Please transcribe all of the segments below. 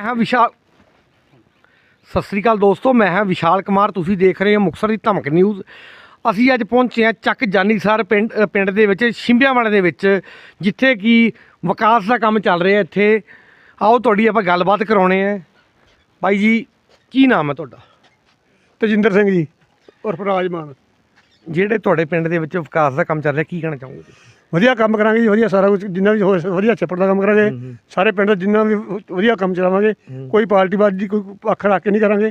ਮੈਂ ਹਾਂ ਵਿਸ਼ਾਲ। ਸਤਿ ਸ੍ਰੀ ਅਕਾਲ ਦੋਸਤੋ ਮੈਂ ਹਾਂ ਵਿਸ਼ਾਲ ਕੁਮਾਰ ਤੁਸੀਂ ਦੇਖ ਰਹੇ ਹੋ ਮੁਕਤਸਰ ਦੀ ਧਮਕ ਨਿਊਜ਼। ਅਸੀਂ ਅੱਜ ਪਹੁੰਚੇ ਹਾਂ ਚੱਕ ਜਾਨੀਸਰ ਪਿੰਡ ਪਿੰਡ ਦੇ ਵਿੱਚ ਸ਼ਿੰਬਿਆਂ ਵਾਲੇ ਦੇ ਵਿੱਚ ਜਿੱਥੇ ਕਿ ਵਿਕਾਸ ਦਾ ਕੰਮ ਚੱਲ ਰਿਹਾ ਇੱਥੇ। ਆਓ ਤੁਹਾਡੀ ਆਪਾਂ ਗੱਲਬਾਤ ਕਰਾਉਣੇ ਆ ਬਾਈ ਜੀ ਕੀ ਨਾਮ ਹੈ ਤੁਹਾਡਾ? ਤਜਿੰਦਰ ਸਿੰਘ ਜੀ ਉਰਫ ਰਾਜਮਾਨ। ਜਿਹੜੇ ਤੁਹਾਡੇ ਪਿੰਡ ਦੇ ਵਿੱਚ ਵਿਕਾਸ ਦਾ ਕੰਮ ਚੱਲ ਰਿਹਾ ਕੀ ਕਹਿਣਾ ਚਾਹੋਗੇ ਤੁਸੀਂ? ਵਧੀਆ ਕੰਮ ਕਰਾਂਗੇ ਜੀ ਵਧੀਆ ਸਾਰਾ ਕੁਝ ਜਿੰਨਾ ਵੀ ਹੋ ਸਕੇ ਵਧੀਆ ਛੱਪੜ ਦਾ ਕੰਮ ਕਰਾਂਗੇ ਸਾਰੇ ਪਿੰਡ ਦਾ ਜਿੰਨਾ ਵੀ ਵਧੀਆ ਕੰਮ ਚਲਾਵਾਂਗੇ ਕੋਈ ਪਾਰਟੀ ਬਾਜੀ ਕੋਈ ਪੱਖ ਰੱਖ ਕੇ ਨਹੀਂ ਕਰਾਂਗੇ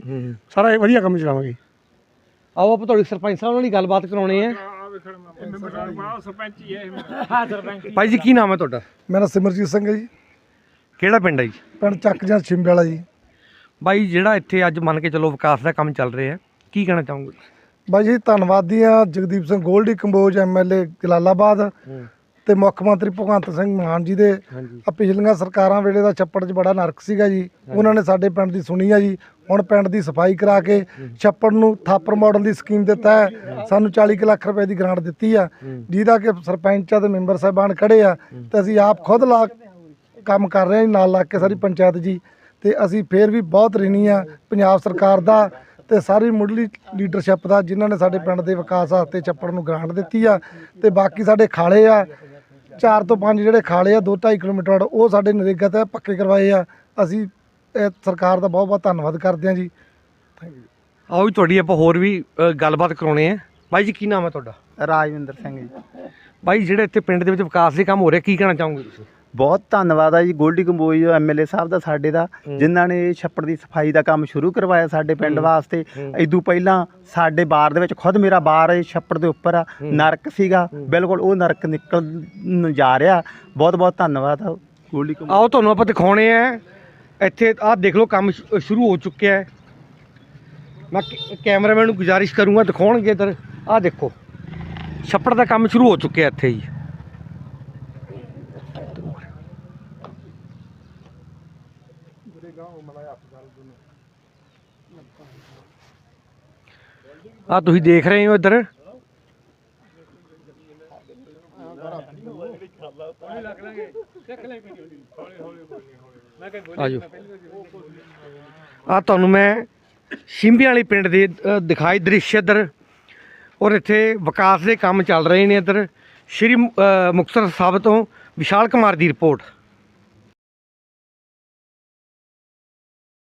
ਸਾਰਾ ਇਹ ਵਧੀਆ ਕੰਮ ਚਲਾਵਾਂਗੇ। ਆਓ ਆਪਾਂ ਤੁਹਾਡੀ ਸਰਪੰਚ ਸਾਹਿਬ ਨਾਲ ਹੀ ਗੱਲਬਾਤ ਕਰਾਉਣੇ ਆ ਭਾਈ ਜੀ ਕੀ ਨਾਮ ਹੈ ਤੁਹਾਡਾ? ਮੇਰਾ ਸਿਮਰਜੀਤ ਸਿੰਘ ਹੈ ਜੀ। ਕਿਹੜਾ ਪਿੰਡ ਹੈ ਜੀ? ਪਿੰਡ ਚੱਕ ਜਾਂ ਛਿੰਬੇ ਵਾਲਾ ਜੀ। ਬਾਈ ਜਿਹੜਾ ਇੱਥੇ ਅੱਜ ਮੰਨ ਕੇ ਚੱਲੋ ਵਿਕਾਸ ਦਾ ਕੰਮ ਚੱਲ ਰਿਹਾ ਕੀ ਕਹਿਣਾ ਚਾਹੋਗੇ? ਬਾਈ ਜੀ ਧੰਨਵਾਦੀ ਆ। ਜਗਦੀਪ ਸਿੰਘ ਗੋਲਡੀ ਕੰਬੋਜ ਐਮਐਲਏ ਜਲਾਲਾਬਾਦ ਤੇ ਮੁੱਖ ਮੰਤਰੀ ਭਗਵੰਤ ਸਿੰਘ ਮਾਨ ਜੀ ਦੇ। ਆ ਪਿਛਲੀਆਂ ਸਰਕਾਰਾਂ ਵੇਲੇ ਦਾ ਛੱਪੜ 'ਚ ਬੜਾ ਨਰਕ ਸੀਗਾ ਜੀ। ਉਹਨਾਂ ਨੇ ਸਾਡੇ ਪਿੰਡ ਦੀ ਸੁਣੀ ਆ ਜੀ। ਹੁਣ ਪਿੰਡ ਦੀ ਸਫ਼ਾਈ ਕਰਾ ਕੇ ਛੱਪੜ ਨੂੰ ਥਾਪਰ ਮਾਡਲ ਦੀ ਸਕੀਮ ਦੇ ਤਹਿਤ ਸਾਨੂੰ 40 ਕੁ ਲੱਖ ਰੁਪਏ ਦੀ ਗ੍ਰਾਂਟ ਦਿੱਤੀ ਆ। ਜਿਹਦਾ ਕਿ ਸਰਪੰਚਾਂ ਤੇ ਮੈਂਬਰ ਸਾਹਿਬਾਨ ਖੜੇ ਆ ਤੇ ਅਸੀਂ ਆਪ ਖੁਦ ਲਾ ਕੰਮ ਕਰ ਰਹੇ ਹਾਂ ਜੀ, ਨਾਲ ਲੱਗ ਕੇ ਸਾਰੀ ਪੰਚਾਇਤ ਜੀ। ਤੇ ਅਸੀਂ ਫੇਰ ਵੀ ਬਹੁਤ ਰਿਣੀ ਆ। ਪੰਜਾਬ ਸਰਕਾਰ ਦਾ ਤੇ ਸਾਰੀ ਮੁੱਢਲੀ ਲੀਡਰਸ਼ਿਪ ਦਾ ਜਿਨ੍ਹਾਂ ਨੇ ਸਾਡੇ ਪਿੰਡ ਦੇ ਵਿਕਾਸ ਵਾਸਤੇ ਛੱਪੜ ਨੂੰ ਗ੍ਰਾਂਟ ਦਿੱਤੀ ਆ ਤੇ ਬਾਕੀ ਸਾਡੇ ਖਾਲੇ ਆ ਚਾਰ ਤੋਂ ਪੰਜ ਜਿਹੜੇ ਖਾਲੇ ਆ 2.5 ਕਿਲੋਮੀਟਰ ਉਹ ਸਾਡੇ ਨਰੇਗਾ ਤੇ ਪੱਕੇ ਕਰਵਾਏ ਆ। ਅਸੀਂ ਇਹ ਸਰਕਾਰ ਦਾ ਬਹੁਤ ਬਹੁਤ ਧੰਨਵਾਦ ਕਰਦੇ ਹਾਂ ਜੀ। ਆਓ ਜੀ ਤੁਹਾਡੀ ਆਪਾਂ ਹੋਰ ਵੀ ਗੱਲਬਾਤ ਕਰਾਉਣੇ ਆ। ਬਾਈ ਜੀ ਕੀ ਨਾਮ ਹੈ ਤੁਹਾਡਾ? ਰਾਜਵਿੰਦਰ ਸਿੰਘ ਜੀ। ਬਾਈ ਜਿਹੜੇ ਇੱਥੇ ਪਿੰਡ ਦੇ ਵਿੱਚ ਵਿਕਾਸ ਦੇ ਕੰਮ ਹੋ ਰਿਹਾ ਕੀ ਕਹਿਣਾ ਚਾਹੋਗੇ ਤੁਸੀਂ? ਬਹੁਤ ਧੰਨਵਾਦ ਆ ਜੀ ਗੋਲਡੀ ਕੰਬੋਜ ਐਮਐਲਏ ਸਾਹਿਬ ਦਾ ਸਾਡੇ ਦਾ ਜਿਨ੍ਹਾਂ ਨੇ ਛੱਪੜ ਦੀ ਸਫ਼ਾਈ ਦਾ ਕੰਮ ਸ਼ੁਰੂ ਕਰਵਾਇਆ ਸਾਡੇ ਪਿੰਡ ਵਾਸਤੇ। ਇਦੋਂ ਪਹਿਲਾਂ ਸਾਡੇ ਬਾਰ ਦੇ ਵਿੱਚ ਖੁਦ ਮੇਰਾ ਬਾਰ ਇਹ ਛੱਪੜ ਦੇ ਉੱਪਰ ਆ ਨਰਕ ਸੀਗਾ। ਬਿਲਕੁਲ ਉਹ ਨਰਕ ਨਿਕਲ ਜਾ ਰਿਹਾ। ਬਹੁਤ ਬਹੁਤ ਧੰਨਵਾਦ ਆ। ਗੋਲਡੀ ਕੰਬੋਜ ਆਓ ਤੁਹਾਨੂੰ ਆਪਾਂ ਦਿਖਾਉਣੇ ਆ। ਇੱਥੇ ਆਹ ਦੇਖ ਲਓ ਕੰਮ ਸ਼ੁਰੂ ਹੋ ਚੁੱਕਿਆ ਹੈ। ਮੈਂ ਕੈਮਰਾਮੈਨ ਨੂੰ ਗੁਜ਼ਾਰਿਸ਼ ਕਰੂੰਗਾ ਦਿਖਾਉਣਗੇ ਇੱਧਰ। ਆਹ ਦੇਖੋ ਛੱਪੜ ਦਾ ਕੰਮ ਸ਼ੁਰੂ ਹੋ ਚੁੱਕਿਆ ਇੱਥੇ ਜੀ। ਆ ਤੁਸੀਂ ਦੇਖ ਰਹੇ ਹੋ ਇੱਧਰ? ਆਜੋ। ਆ ਤੁਹਾਨੂੰ ਮੈਂ ਸ਼ਿੰਬਿਆਂ ਵਾਲੀ ਪਿੰਡ ਦੇ ਦਿਖਾਈ ਦ੍ਰਿਸ਼ ਇੱਧਰ। ਔਰ ਇੱਥੇ ਵਿਕਾਸ ਦੇ ਕੰਮ ਚੱਲ ਰਹੇ ਨੇ ਇੱਧਰ। ਸ਼੍ਰੀ ਮੁਕਤਸਰ ਸਾਹਿਬ ਤੋਂ ਵਿਸ਼ਾਲ ਕੁਮਾਰ ਦੀ ਰਿਪੋਰਟ।